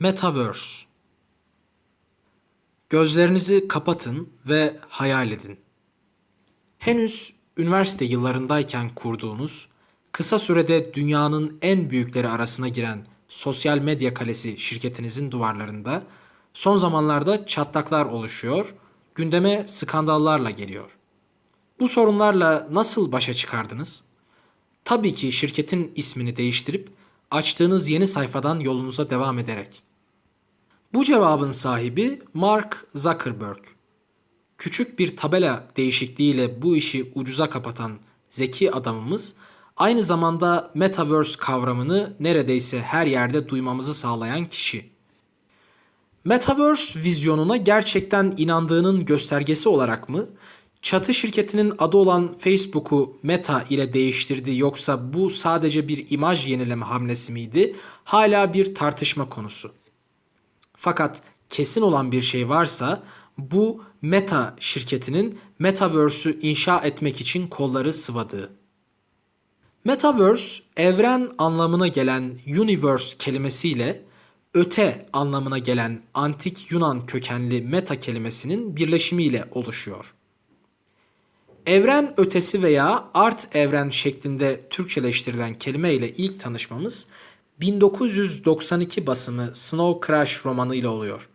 Metaverse Gözlerinizi kapatın ve hayal edin. Henüz üniversite yıllarındayken kurduğunuz, kısa sürede dünyanın en büyükleri arasına giren sosyal medya kalesi şirketinizin duvarlarında son zamanlarda çatlaklar oluşuyor, gündeme skandallarla geliyor. Bu sorunlarla nasıl başa çıkardınız? Tabii ki şirketin ismini değiştirip açtığınız yeni sayfadan yolunuza devam ederek. Bu cevabın sahibi Mark Zuckerberg. Küçük bir tabela değişikliğiyle bu işi ucuza kapatan zeki adamımız aynı zamanda metaverse kavramını neredeyse her yerde duymamızı sağlayan kişi. Metaverse vizyonuna gerçekten inandığının göstergesi olarak mı çatı şirketinin adı olan Facebook'u Meta ile değiştirdi yoksa bu sadece bir imaj yenileme hamlesi miydi? Hala bir tartışma konusu. Fakat kesin olan bir şey varsa bu Meta şirketinin Metaverse'ü inşa etmek için kolları sıvadığı. Metaverse evren anlamına gelen universe kelimesiyle öte anlamına gelen antik Yunan kökenli meta kelimesinin birleşimiyle oluşuyor. Evren ötesi veya art evren şeklinde Türkçeleştirilen kelime ile ilk tanışmamız 1992 basımı Snow Crash romanı ile oluyor.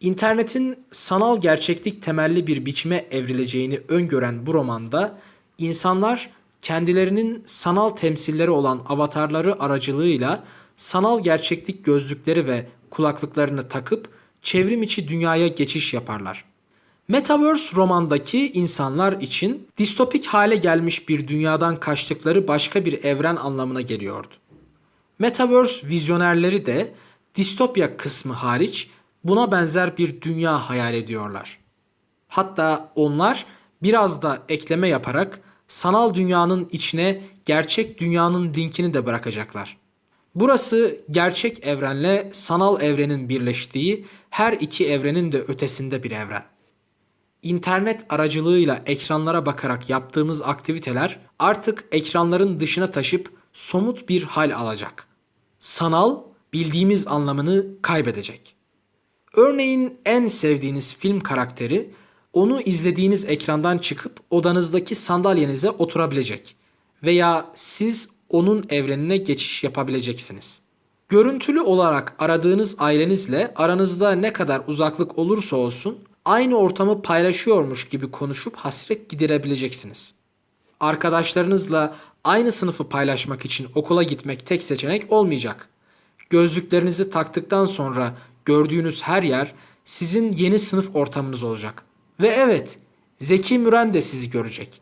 İnternetin sanal gerçeklik temelli bir biçime evrileceğini öngören bu romanda insanlar kendilerinin sanal temsilleri olan avatarları aracılığıyla sanal gerçeklik gözlükleri ve kulaklıklarını takıp çevrim içi dünyaya geçiş yaparlar. Metaverse romandaki insanlar için distopik hale gelmiş bir dünyadan kaçtıkları başka bir evren anlamına geliyordu. Metaverse vizyonerleri de distopya kısmı hariç buna benzer bir dünya hayal ediyorlar. Hatta onlar biraz da ekleme yaparak sanal dünyanın içine gerçek dünyanın linkini de bırakacaklar. Burası gerçek evrenle sanal evrenin birleştiği her iki evrenin de ötesinde bir evren. İnternet aracılığıyla ekranlara bakarak yaptığımız aktiviteler artık ekranların dışına taşıp somut bir hal alacak. Sanal bildiğimiz anlamını kaybedecek. Örneğin en sevdiğiniz film karakteri onu izlediğiniz ekrandan çıkıp odanızdaki sandalyenize oturabilecek veya siz onun evrenine geçiş yapabileceksiniz. Görüntülü olarak aradığınız ailenizle aranızda ne kadar uzaklık olursa olsun aynı ortamı paylaşıyormuş gibi konuşup hasret giderebileceksiniz. Arkadaşlarınızla aynı sınıfı paylaşmak için okula gitmek tek seçenek olmayacak. Gözlüklerinizi taktıktan sonra gördüğünüz her yer sizin yeni sınıf ortamınız olacak. Ve evet, Zeki Müren de sizi görecek.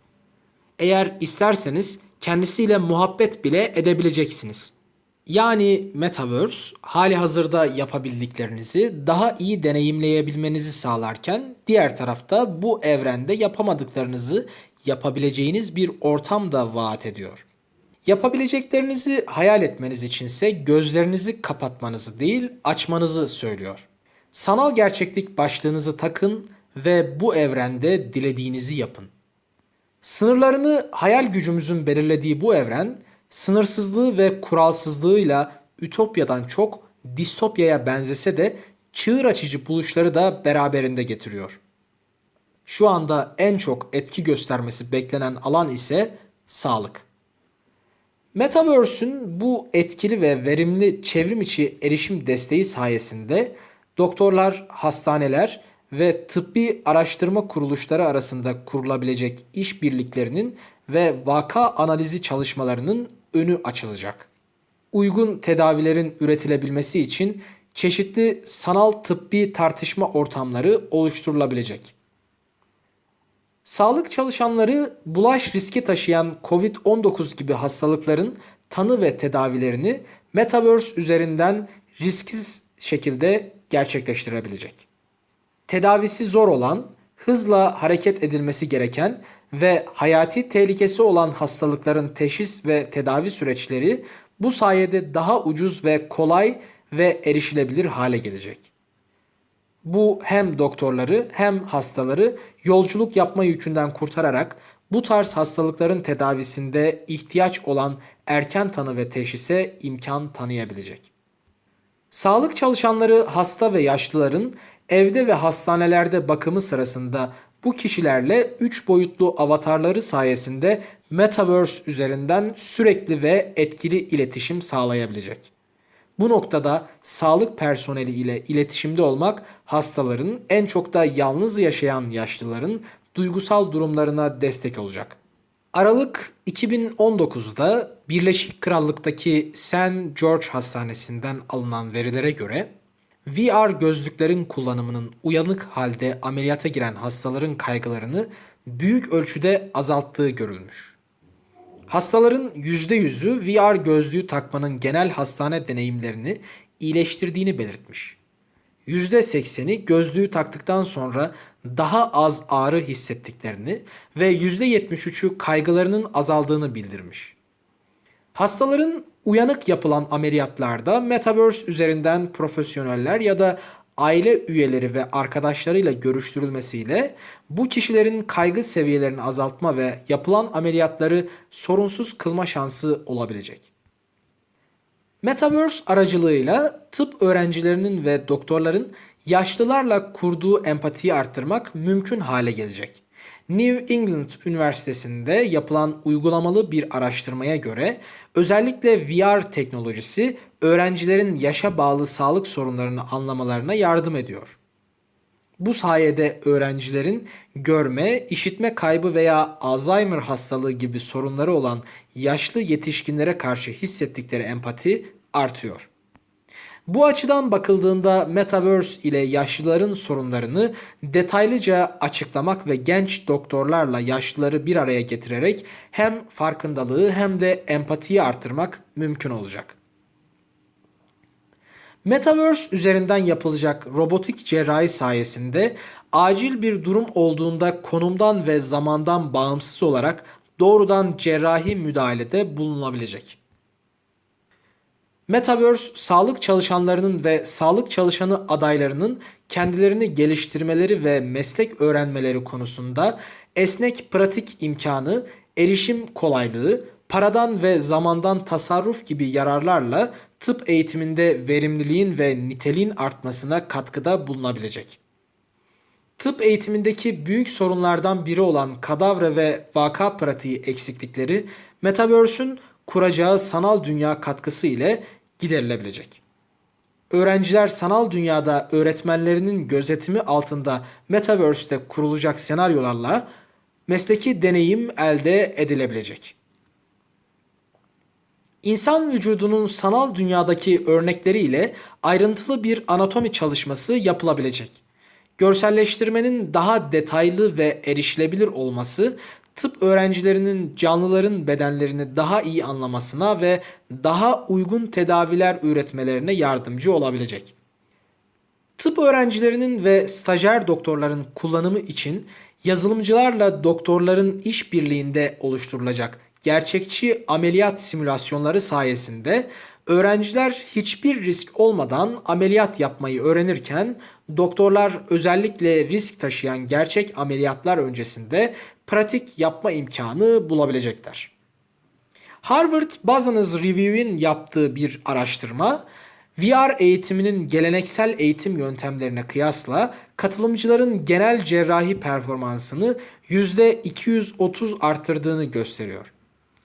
Eğer isterseniz kendisiyle muhabbet bile edebileceksiniz. Yani Metaverse hali hazırda yapabildiklerinizi daha iyi deneyimleyebilmenizi sağlarken diğer tarafta bu evrende yapamadıklarınızı yapabileceğiniz bir ortam da vaat ediyor. Yapabileceklerinizi hayal etmeniz içinse gözlerinizi kapatmanızı değil açmanızı söylüyor. Sanal gerçeklik başlığınızı takın ve bu evrende dilediğinizi yapın. Sınırlarını hayal gücümüzün belirlediği bu evren sınırsızlığı ve kuralsızlığıyla ütopyadan çok distopyaya benzese de çığır açıcı buluşları da beraberinde getiriyor. Şu anda en çok etki göstermesi beklenen alan ise sağlık. Metaverse'ün bu etkili ve verimli çevrim içi erişim desteği sayesinde doktorlar, hastaneler ve tıbbi araştırma kuruluşları arasında kurulabilecek işbirliklerinin ve vaka analizi çalışmalarının önü açılacak. Uygun tedavilerin üretilebilmesi için çeşitli sanal tıbbi tartışma ortamları oluşturulabilecek. Sağlık çalışanları bulaş riski taşıyan COVID-19 gibi hastalıkların tanı ve tedavilerini Metaverse üzerinden risksiz şekilde gerçekleştirebilecek. Tedavisi zor olan, hızla hareket edilmesi gereken ve hayati tehlikesi olan hastalıkların teşhis ve tedavi süreçleri bu sayede daha ucuz ve kolay ve erişilebilir hale gelecek. Bu hem doktorları hem hastaları yolculuk yapma yükünden kurtararak bu tarz hastalıkların tedavisinde ihtiyaç olan erken tanı ve teşhise imkan tanıyabilecek. Sağlık çalışanları hasta ve yaşlıların evde ve hastanelerde bakımı sırasında bu kişilerle 3 boyutlu avatarları sayesinde Metaverse üzerinden sürekli ve etkili iletişim sağlayabilecek. Bu noktada sağlık personeli ile iletişimde olmak hastaların en çok da yalnız yaşayan yaşlıların duygusal durumlarına destek olacak. Aralık 2019'da Birleşik Krallık'taki St. George Hastanesi'nden alınan verilere göre VR gözlüklerin kullanımının uyanık halde ameliyata giren hastaların kaygılarını büyük ölçüde azalttığı görülmüş. Hastaların %100'ü VR gözlüğü takmanın genel hastane deneyimlerini iyileştirdiğini belirtmiş. %80'i gözlüğü taktıktan sonra daha az ağrı hissettiklerini ve %73'ü kaygılarının azaldığını bildirmiş. Hastaların uyanık yapılan ameliyatlarda Metaverse üzerinden profesyoneller ya da aile üyeleri ve arkadaşlarıyla görüştürülmesiyle bu kişilerin kaygı seviyelerini azaltma ve yapılan ameliyatları sorunsuz kılma şansı olabilecek. Metaverse aracılığıyla tıp öğrencilerinin ve doktorların yaşlılarla kurduğu empatiyi arttırmak mümkün hale gelecek. New England Üniversitesi'nde yapılan uygulamalı bir araştırmaya göre özellikle VR teknolojisi öğrencilerin yaşa bağlı sağlık sorunlarını anlamalarına yardım ediyor. Bu sayede öğrencilerin görme, işitme kaybı veya Alzheimer hastalığı gibi sorunları olan yaşlı yetişkinlere karşı hissettikleri empati artıyor. Bu açıdan bakıldığında Metaverse ile yaşlıların sorunlarını detaylıca açıklamak ve genç doktorlarla yaşlıları bir araya getirerek hem farkındalığı hem de empatiyi artırmak mümkün olacak. Metaverse üzerinden yapılacak robotik cerrahi sayesinde acil bir durum olduğunda konumdan ve zamandan bağımsız olarak doğrudan cerrahi müdahalede bulunabilecek. Metaverse sağlık çalışanlarının ve sağlık çalışanı adaylarının kendilerini geliştirmeleri ve meslek öğrenmeleri konusunda esnek pratik imkanı, erişim kolaylığı, paradan ve zamandan tasarruf gibi yararlarla tıp eğitiminde verimliliğin ve niteliğin artmasına katkıda bulunabilecek. Tıp eğitimindeki büyük sorunlardan biri olan kadavra ve vaka pratiği eksiklikleri Metaverse'ün kuracağı sanal dünya katkısı ile giderilebilecek. Öğrenciler sanal dünyada öğretmenlerinin gözetimi altında Metaverse'te kurulacak senaryolarla mesleki deneyim elde edilebilecek. İnsan vücudunun sanal dünyadaki örnekleriyle ayrıntılı bir anatomi çalışması yapılabilecek. Görselleştirmenin daha detaylı ve erişilebilir olması tıp öğrencilerinin canlıların bedenlerini daha iyi anlamasına ve daha uygun tedaviler üretmelerine yardımcı olabilecek. Tıp öğrencilerinin ve stajyer doktorların kullanımı için yazılımcılarla doktorların işbirliğinde oluşturulacak gerçekçi ameliyat simülasyonları sayesinde öğrenciler hiçbir risk olmadan ameliyat yapmayı öğrenirken doktorlar özellikle risk taşıyan gerçek ameliyatlar öncesinde pratik yapma imkanı bulabilecekler. Harvard Business Review'in yaptığı bir araştırma VR eğitiminin geleneksel eğitim yöntemlerine kıyasla katılımcıların genel cerrahi performansını %230 arttırdığını gösteriyor.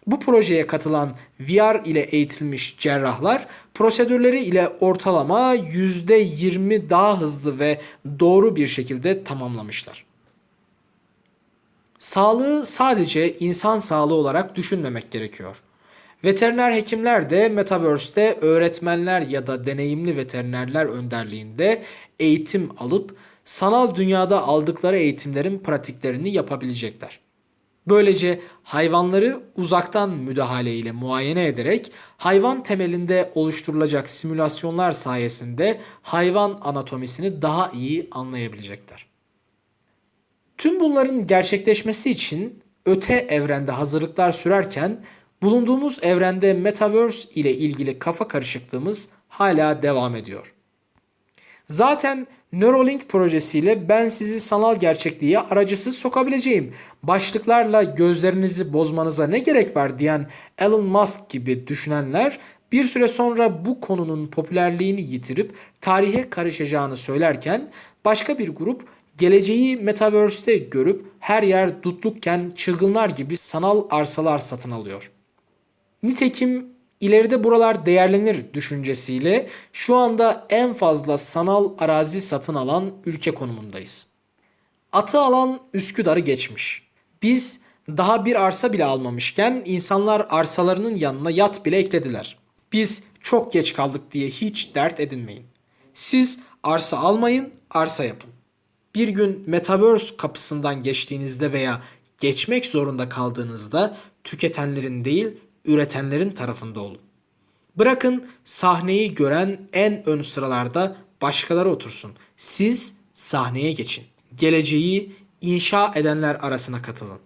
Bu projeye katılan VR ile eğitilmiş cerrahlar prosedürleri ile ortalama %20 daha hızlı ve doğru bir şekilde tamamlamışlar. Sağlığı sadece insan sağlığı olarak düşünmemek gerekiyor. Veteriner hekimler de Metaverse'te öğretmenler ya da deneyimli veterinerler önderliğinde eğitim alıp sanal dünyada aldıkları eğitimlerin pratiklerini yapabilecekler. Böylece hayvanları uzaktan müdahale ile muayene ederek hayvan temelinde oluşturulacak simülasyonlar sayesinde hayvan anatomisini daha iyi anlayabilecekler. Tüm bunların gerçekleşmesi için öte evrende hazırlıklar sürerken bulunduğumuz evrende Metaverse ile ilgili kafa karışıklığımız hala devam ediyor. Zaten Neuralink projesiyle ben sizi sanal gerçekliğe aracısız sokabileceğim. Başlıklarla gözlerinizi bozmanıza ne gerek var diyen Elon Musk gibi düşünenler Bir süre sonra bu konunun popülerliğini yitirip tarihe karışacağını söylerken başka bir grup geleceği metaverse'te görüp her yer dutlukken çılgınlar gibi sanal arsalar satın alıyor. Nitekim ileride buralar değerlenir düşüncesiyle şu anda en fazla sanal arazi satın alan ülke konumundayız. Atı alan Üsküdar'ı geçmiş. Biz daha bir arsa bile almamışken insanlar arsalarının yanına yat bile eklediler. Biz çok geç kaldık diye hiç dert edinmeyin. Siz arsa almayın, arsa yapın. Bir gün Metaverse kapısından geçtiğinizde veya geçmek zorunda kaldığınızda tüketenlerin değil, üretenlerin tarafında olun. Bırakın sahneyi gören en ön sıralarda başkaları otursun. Siz sahneye geçin. Geleceği inşa edenler arasına katılın.